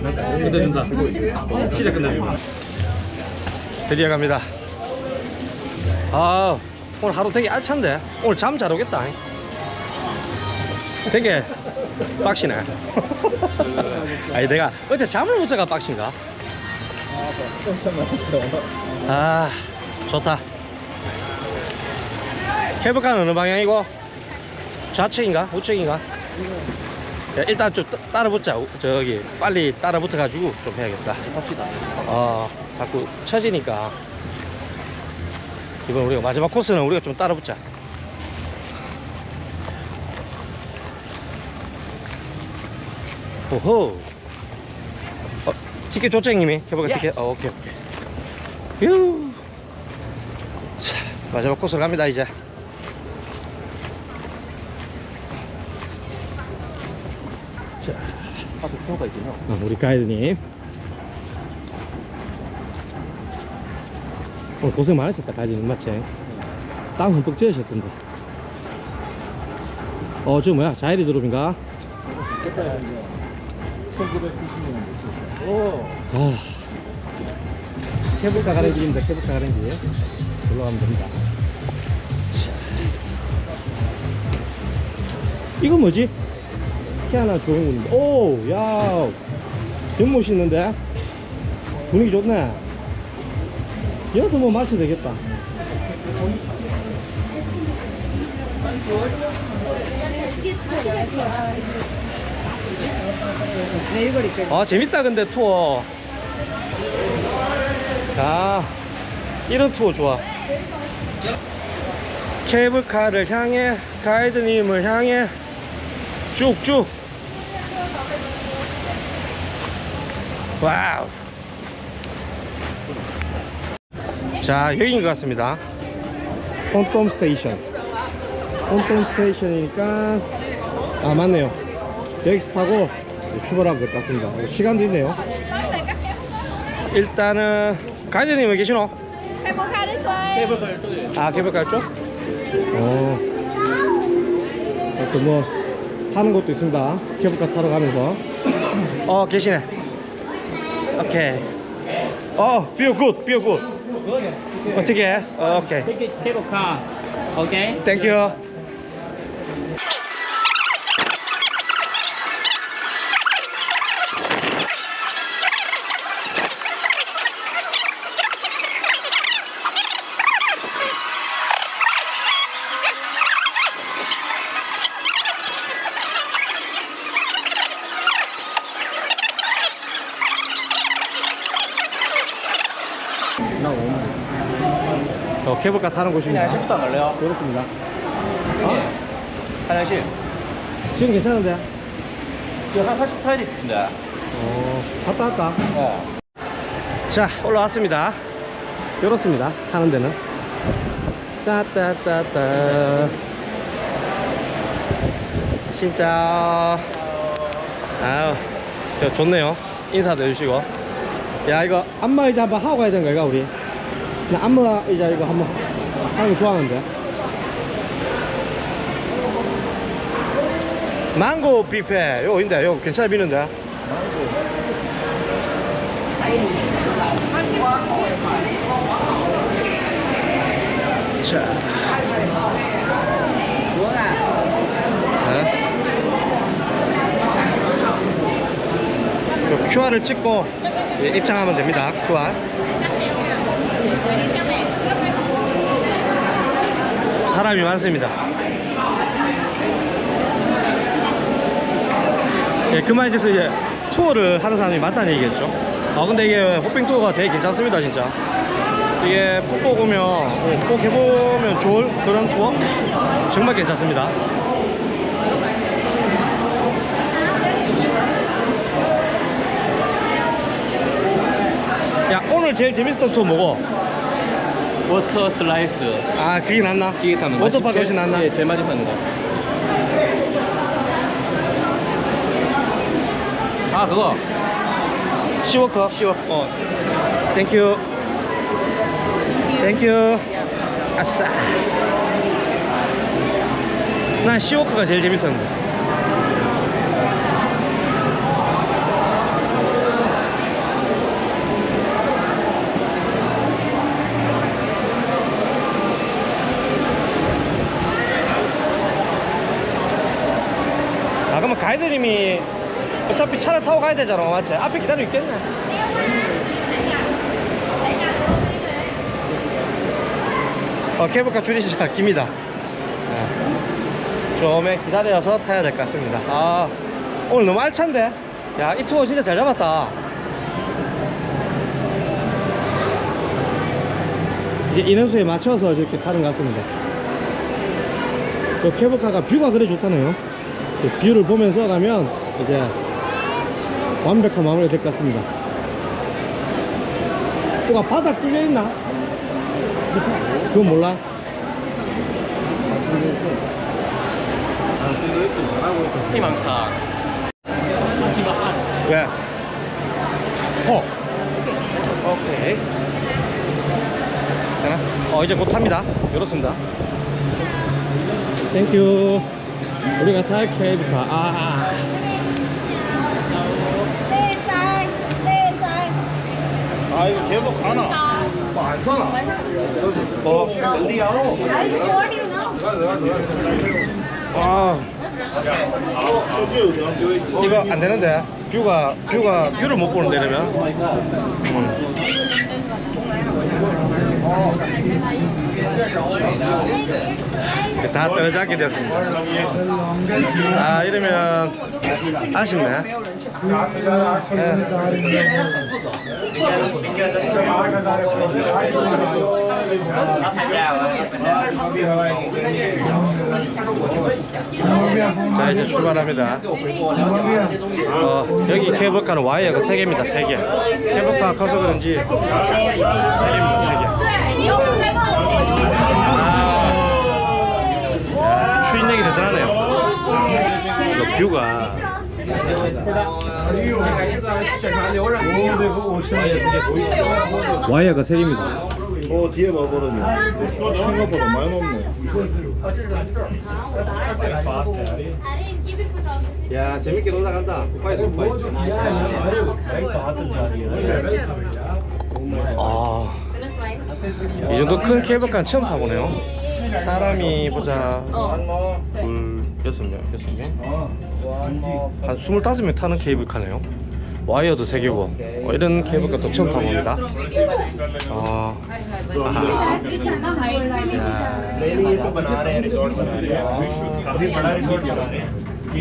끝내준다. 시작 끝내준다. 드디어 갑니다. 아, 오늘 하루 되게 알찬데? 오늘 잠 잘 오겠다. 되게 빡시네. 아니, 내가 어제 잠을 못 자가 빡신가? 아, 좋다. 케이블카는 어느 방향이고? 좌측인가? 우측인가? 야, 일단 좀 따- 따라 붙자. 우- 저기 빨리 따라 붙어 가지고 좀 해야겠다. 합시다. 어, 자꾸 처지니까 이번 우리가 마지막 코스는 우리가 좀 따라 붙자. 오호. 어, 티켓 줬죠, 형님이? 해볼까, 티켓? 어, 오케이, 오케이. 휴. 자, 마지막 코스로 갑니다, 이제. 하도 추워가 있군요. 어, 우리 가이드님 오늘 고생 많으셨다 가이드님 맞지? 땀 흠뻑 찌으셨던데 어 저 뭐야 자이리 드롭인가? 1990년. 오. 아 케이블카 가는 길입니다 케이블카 길 올라가면 됩니다 자. 이건 뭐지? 희한한 조형군인데. 오야. 너무 멋있는데? 분위기 좋네. 여기서 뭐 마셔도 되겠다. 아 재밌다 근데 투어. 아 이런 투어 좋아. 케이블카를 향해 가이드님을 향해 쭉쭉 와우. 자 여기인 것 같습니다. 혼톰 스테이션. 혼톰 스테이션이니까 아 맞네요. 여기서 타고 출발하면 될 것 같습니다. 어, 시간도 있네요. 일단은 가이드님 왜 계시노? 케이블카. 아 케이블카 쪽? 어. 또뭐 하는 것도 있습니다. 케이블카 타러 가면서. 어 계시네 오케이 어 비어 굿 비어 굿 어떻게 해? 어, 오케이 케이블 카. 오케이. 나 오늘. 어, 케이블카 타는 곳입니다 그냥 10분 안 걸려요. 그렇습니다 어? 화장실. 지금 괜찮은데? 이거 한40 타야 있던데. 어 갔다 왔다 어. 자 올라왔습니다 이렇습니다 타는 데는 따따따따 진짜 저 좋네요 인사도 해주시고 야 이거 안마 의자 한번 하고 가야 되는 거야 우리. 나 안마 의자 이거 한번 하는 거 좋아하는데. 망고 뷔페 요거 있는데 요거 괜찮아 비는데. 자. 네. 요 QR을 찍고 예, 입장하면 됩니다. QR. 사람이 많습니다. 예, 그 말인즉슨 이제 투어를 하는 사람이 많다는 얘기겠죠. 아 근데 이게 호핑 투어가 되게 괜찮습니다, 진짜. 이게 꼭 오면 어, 꼭 해보면 좋을 그런 투어 정말 괜찮습니다. 오늘 제일 재밌었던 투어 뭐고? 워터 슬라이스. 아 그게 낫나? 기계 타는 거. 워터파크 훨씬 낫나? 예, 제일 많이 타는 거. 아, 그거. 시워커 시워. 어. 땡큐 땡큐 아싸 난 시워커가 제일 재밌었는데 주림이 어차피 차를 타고 가야 되잖아. 맞지? 앞에 기다리고 있겠네. 어, 케이블카 줄이시자 깁니다. 네. 좀에 기다려서 타야 될 것 같습니다. 아 오늘 너무 알찬데? 야 이 투어 진짜 잘 잡았다. 이제 인원수에 맞춰서 이렇게 타는 것 같습니다. 그 케이블카가 뷰가 그래 좋다네요. 그 뷰를 보면서 가면 이제 완벽한 마무리가 될 것 같습니다 뭐가 바닥 뚫려 있나? 그건 몰라. 마지막 왜? 호 오케이 되나? 어 이제 곧 탑니다 이렇습니다 땡큐 우리가 탈 케이블카 아 sai lên sai 아 이거 계속 가나? 뭐안 사나? 뭐? 아 이거 안 되는데 뷰가 뷰가 뷰를 못 보는데 이러면 음. 다 떨어지게 되었습니다. 아 이러면 아쉽네 자 이제 출발합니다. 어, 여기 케이블카는 와이어가 3개입니다 3개. 케이블카가 커서 그런지 3개입니다 3개. 아, 추인력이 대단하네요. 이거 뷰가. 와이어가 3개입니다. 어 뒤에 봐버렸네 생각보다 많이 높네. 야 재밌게 놀다 간다. 와이어 와이어 아, 이 정도 큰 케이블카는 처음 타보네요. 사람이 보자. 둘, 여섯 명, 여섯 명. 한 스물다섯 명 타는 케이블카네요. 와이어도 세 개고. 어, 이런 케이블카 또 처음 타봅니다. 아.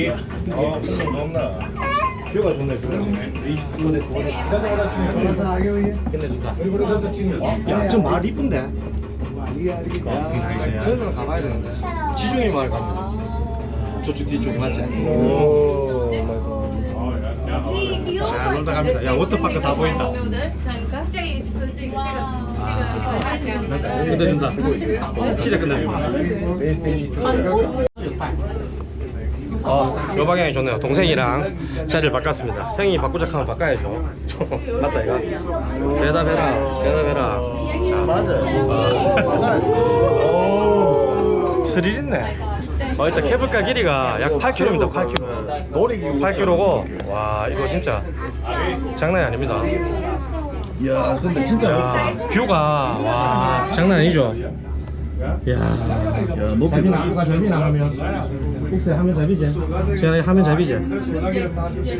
야, 아 높나 뷰가 좋네, 뷰가 좋네. 끝내준다. 야, 저말 이쁜데? 저는 가봐야 되는데. 지중해 마을 가면. 저쪽 뒤쪽에 맞지? 오, 자, 놀다 갑니다. 야, 워터파크 다 보인다. 끝내준다. 시작 끝내준다. 어, 요 방향이 좋네요. 동생이랑 자리를 바꿨습니다. 형이 바꾸자 하면 바꿔야죠. 맞다, 이거. 대답해라. 대답해라. 맞아요 오, 스릴 있네. 어, 일단 케이블카 길이가 약 8km입니다. 8km. 놀이기구 8km고, 와, 이거 진짜 장난이 아닙니다. 이야 근데 진짜 야, 뷰가, 와, 장난 아니죠? 야, 야 높이 잡이 나가 잡이 나가면 혹시 하면 잡이지? 제가 하면 잡이지?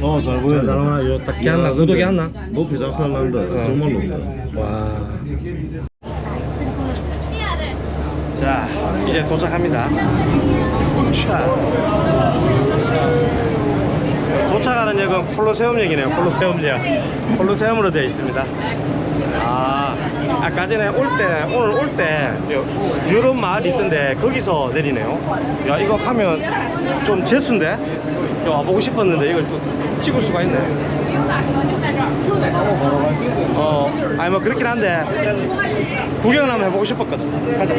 어잘 잘 보인다 나와 요딱 개한나 의도 개한나? 높이 작살 난다 정말 높다 와. 자 이제 도착합니다. 도착. 도착하는 역은 콜로세움역이네요. 콜로세움역. 콜로세움으로 되어 있습니다. 아, 아까 전에 올 때, 오늘 올 때, 유럽 마을이 있던데, 거기서 내리네요. 야, 이거 가면 좀 재수인데? 야, 와보고 싶었는데, 이걸 또 찍을 수가 있네. 어, 아니, 뭐, 그렇긴 한데, 구경을 한번 해보고 싶었거든. 가자.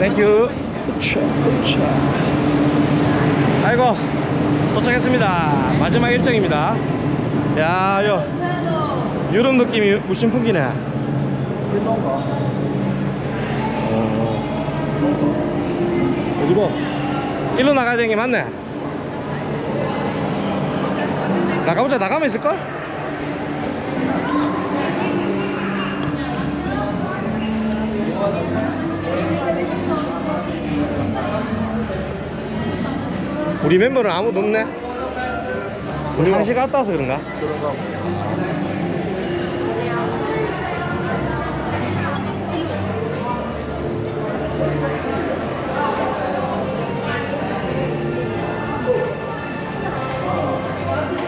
땡큐. 아이고, 도착했습니다. 마지막 일정입니다. 야, 요, 유럽 느낌이 물씬 풍기네. 어. 어디고? 일로 나가야 되는 게 맞네. 나가보자, 나가면 있을걸? 우리 멤버는 아무도 없네. 우리 한시 갔다 와서 그런가? 그런가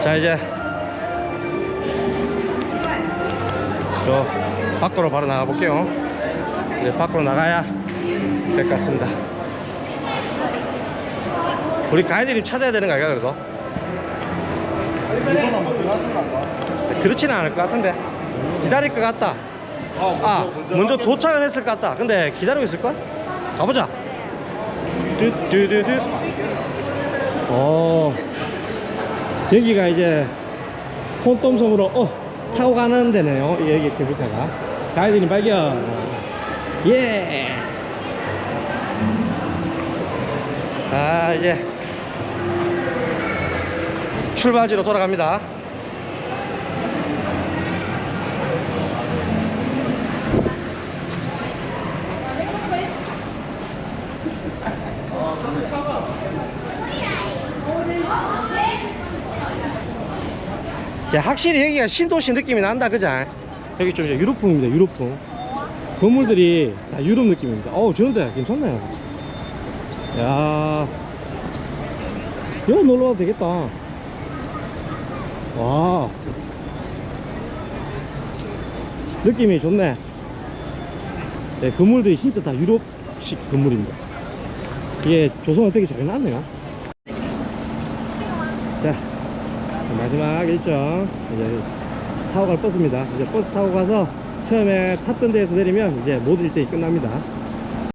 자 이제 저 밖으로 바로 나가 볼게요. 이제 밖으로 나가야 될 것 같습니다. 우리 가이드님 찾아야 되는 거 아이가 그래도? 그렇지는 않을 것 같은데. 기다릴 것 같다. 아 먼저 도착을 했을 것 같다. 근데 기다리고 있을걸? 가보자. 뚜뚜뚜뚜. 어 여기가 이제 혼돔섬으로 어 타고 가는 데네요. 여기 캠핑카가. 가이드님 발견. 예. 아 이제 출발지로 돌아갑니다 야 확실히 여기가 신도시 느낌이 난다 그자 여기 좀 유럽풍입니다 유럽풍. 건물들이 다 유럽 느낌입니다. 어우 좋은데 괜찮네요. 야. 여기 놀러 와도 되겠다. 와. 느낌이 좋네. 네, 건물들이 진짜 다 유럽식 건물입니다. 이게 조성은 되게 잘 나왔네요 자 마지막 일정. 이제 타고 갈 버스입니다. 이제 버스 타고 가서 처음에 탔던 데에서 내리면 이제 모든 일정이 끝납니다